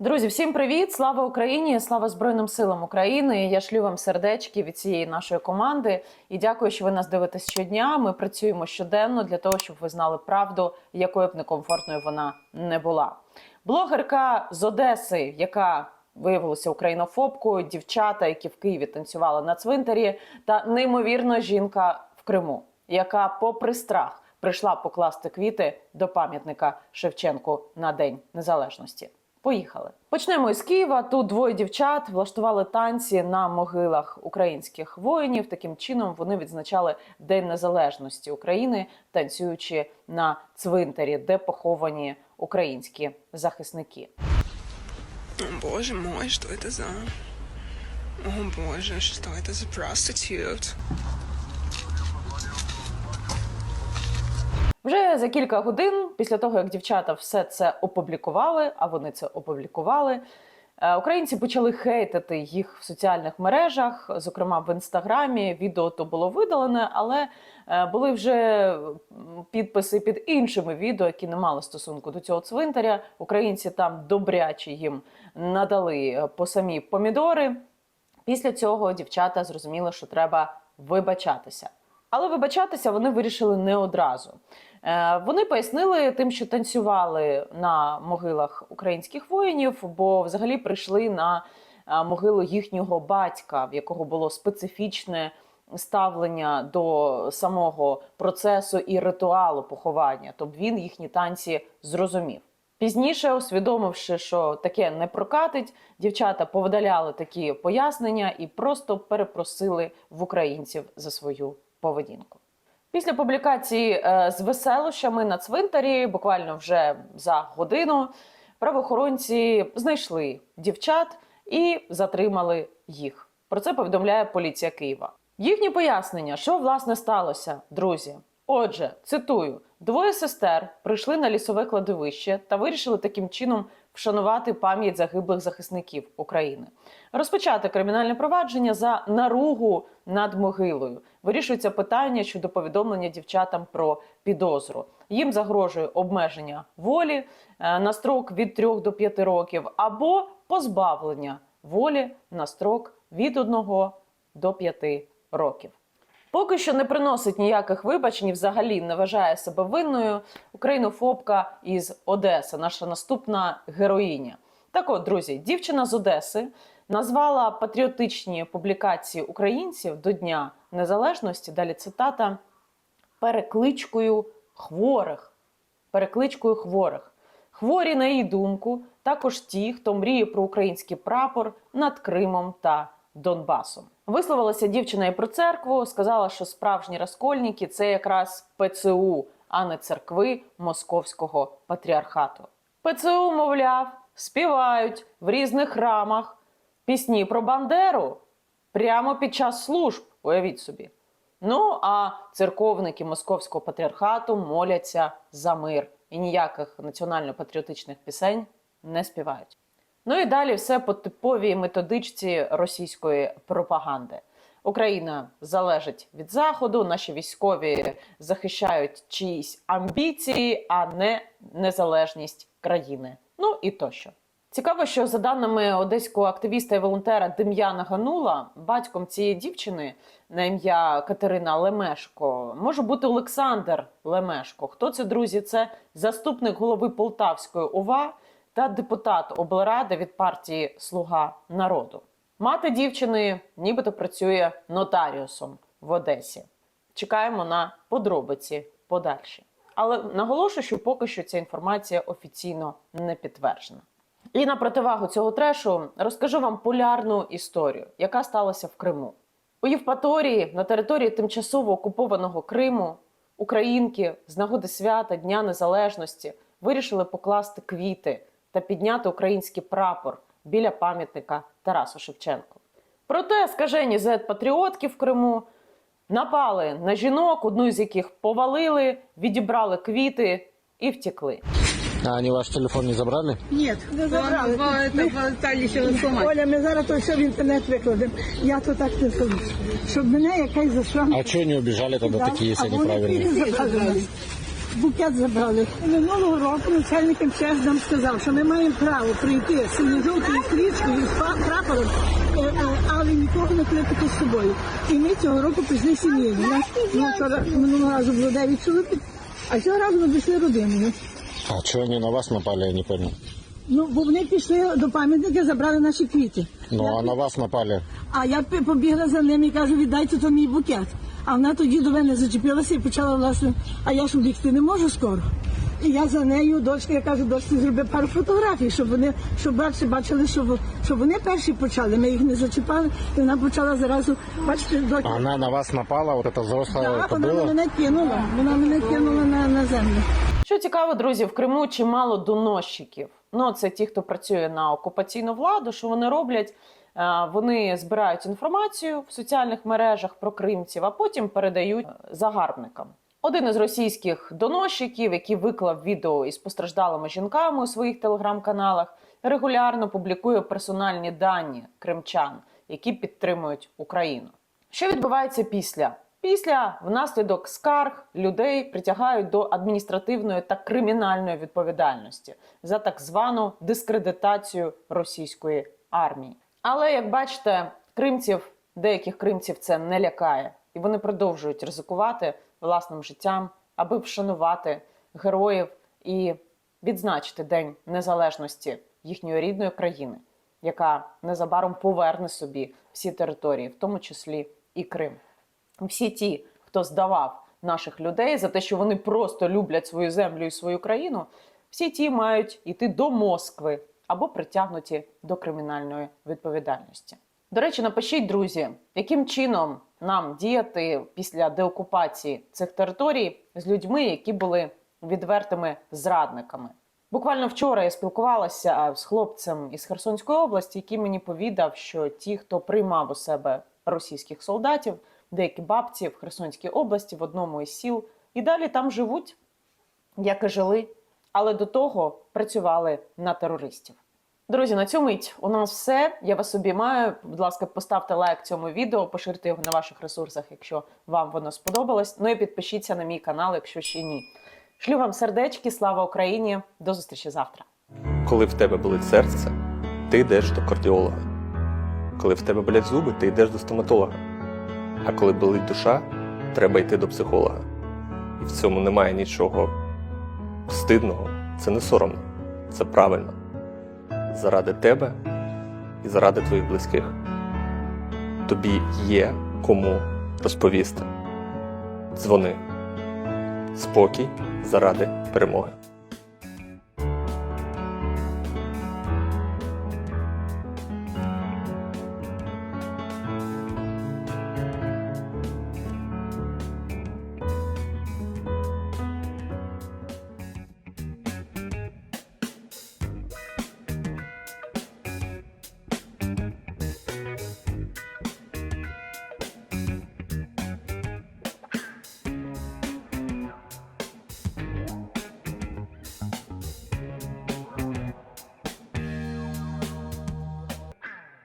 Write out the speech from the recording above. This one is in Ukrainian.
Друзі, всім привіт! Слава Україні! Слава Збройним силам України! Я шлю вам сердечки від цієї нашої команди і дякую, що ви нас дивитесь щодня. Ми працюємо щоденно для того, щоб ви знали правду, якою б некомфортною вона не була. Блогерка з Одеси, яка виявилася українофобкою, дівчата, які в Києві танцювали на цвинтарі, та неймовірна жінка в Криму, яка, попри страх, прийшла покласти квіти до пам'ятника Шевченку на День Незалежності. Поїхали. Почнемо із Києва. Тут двоє дівчат влаштували танці на могилах українських воїнів. Таким чином вони відзначали День Незалежності України, танцюючи на цвинтарі, де поховані українські захисники. Боже мой, что это за... О боже, что это за prostitute? Вже за кілька годин після того, як дівчата все це опублікували, а вони це опублікували. е, Українці почали хейтити їх в соціальних мережах, зокрема в інстаграмі. Відео то було видалене, але е, були вже підписи під іншими відео, які не мали стосунку до цього цвинтаря. Українці там добряче їм надали е, по самі помідори. Після цього дівчата зрозуміли, що треба вибачатися. Але вибачатися вони вирішили не одразу. Е, Вони пояснили тим, що танцювали на могилах українських воїнів, бо взагалі прийшли на е, могилу їхнього батька, в якого було специфічне ставлення до самого процесу і ритуалу поховання. Тобто він їхні танці зрозумів. Пізніше, усвідомивши, що таке не прокатить, дівчата повидаляли такі пояснення і просто перепросили в українців за свою поведінку. Після публікації е, з веселощами на цвинтарі, буквально вже за годину, правоохоронці знайшли дівчат і затримали їх. Про це повідомляє поліція Києва. Їхні пояснення, що власне сталося, друзі. Отже, цитую: двоє сестер прийшли на лісове кладовище та вирішили таким чином вшанувати пам'ять загиблих захисників України, розпочати кримінальне провадження за наругу над могилою. Вирішується питання щодо повідомлення дівчатам про підозру. Їм загрожує обмеження волі е, на строк від 3 до 5 років або позбавлення волі на строк від 1 до 5 років. Поки що не приносить ніяких вибачень, і взагалі не вважає себе винною українофобка із Одеси, наша наступна героїня. Так от, друзі, дівчина з Одеси назвала патріотичні публікації українців до Дня Незалежності. Далі цитата перекличкою хворих. Перекличкою хворих. Хворі, на її думку, також ті, хто мріє про український прапор над Кримом та Донбасом. Висловилася дівчина і про церкву, сказала, що справжні розкольники це якраз ПЦУ, а не церкви Московського патріархату. ПЦУ, мовляв, співають в різних храмах пісні про Бандеру прямо під час служб, уявіть собі. Ну а церковники Московського патріархату моляться за мир і ніяких національно-патріотичних пісень не співають. Ну і далі все по типовій методичці російської пропаганди. Україна залежить від заходу, наші військові захищають чиїсь амбіції, а не незалежність країни. Ну і тощо. Цікаво, що за даними одеського активіста і волонтера Дем'яна Ганула, батьком цієї дівчини на ім'я Катерина Лемешко може бути Олександр Лемешко. Хто це друзі? Це заступник голови Полтавської ОВА та депутат облради від партії Слуга народу. Мати дівчини нібито працює нотаріусом в Одесі. Чекаємо на подробиці подальші. Але наголошую, що поки що ця інформація офіційно не підтверджена. І на противагу цього трешу розкажу вам полярну історію, яка сталася в Криму. У Євпаторії на території тимчасово окупованого Криму українки з нагоди свята Дня Незалежності вирішили покласти квіти та підняти український прапор біля пам'ятника Тарасу Шевченку. Проте скажені зет-патріотки в Криму напали на жінок, одну з яких повалили, відібрали квіти і втекли. А они ваш телефон не забрали? Ні, не забрали. Ми- Оля, ми зараз то все в інтернет викладемо. Я то так не скажу. Щоб мене якась зайшла. А что не убежали тогда такие, если а они вони забрали. букет забрали. Минулого року начальник МЧС нам сказав, що ми маємо право прийти з синьо-жовтою стрічкою з прапором, е, е, але нікого не кликати з собою. І ми цього року пішли сім'єю. Ну, вчора минулого разу було 9 чоловік, а цього разу ми пішли родиною. А что они на вас напали, я не понял. Ну, бо вони пішли до пам'ятника, забрали наші квіти. Ну, Я а на вас напали. А я побігла за ним і кажу, віддайте то мій букет. А вона тоді до мене зачепилася і почала власне, а я ж бігти не можу скоро. І я за нею, дочка, я кажу, дочці, зроби пару фотографій, щоб вони, щоб бачили, бачили, щоб, щоб вони перші почали. Ми їх не зачіпали, і вона почала зразу, бачите, дочка. Она на вас напала, вот эта взрослая Так, вона мене кинула, вона мене кинула на, на землю. Що цікаво, друзі, в Криму чимало доносчиків. Ну, це ті, хто працює на окупаційну владу. Що вони роблять? Е, Вони збирають інформацію в соціальних мережах про кримців, а потім передають е, загарбникам. Один із російських доносчиків, який виклав відео із постраждалими жінками у своїх телеграм-каналах, регулярно публікує персональні дані кримчан, які підтримують Україну. Що відбувається після? Після внаслідок скарг людей притягають до адміністративної та кримінальної відповідальності за так звану дискредитацію російської армії. Але як бачите, кримців, деяких кримців це не лякає, і вони продовжують ризикувати власним життям, аби вшанувати героїв і відзначити День Незалежності їхньої рідної країни, яка незабаром поверне собі всі території, в тому числі і Крим всі ті, хто здавав наших людей за те, що вони просто люблять свою землю і свою країну, всі ті мають йти до Москви або притягнуті до кримінальної відповідальності. До речі, напишіть, друзі, яким чином нам діяти після деокупації цих територій з людьми, які були відвертими зрадниками. Буквально вчора я спілкувалася з хлопцем із Херсонської області, який мені повідав, що ті, хто приймав у себе російських солдатів, деякі бабці в Херсонській області в одному із сіл, і далі там живуть, як і жили, але до того працювали на терористів. Друзі, на цю мить у нас все. Я вас обіймаю. Будь ласка, поставте лайк цьому відео, поширте його на ваших ресурсах, якщо вам воно сподобалось. Ну і підпишіться на мій канал, якщо ще ні. Шлю вам сердечки, слава Україні! До зустрічі завтра. Коли в тебе болить серце, ти йдеш до кардіолога. Коли в тебе болять зуби, ти йдеш до стоматолога. А коли болить душа, треба йти до психолога. І в цьому немає нічого стидного, це не соромно, це правильно. Заради тебе і заради твоїх близьких. Тобі є кому розповісти. Дзвони. Спокій заради перемоги.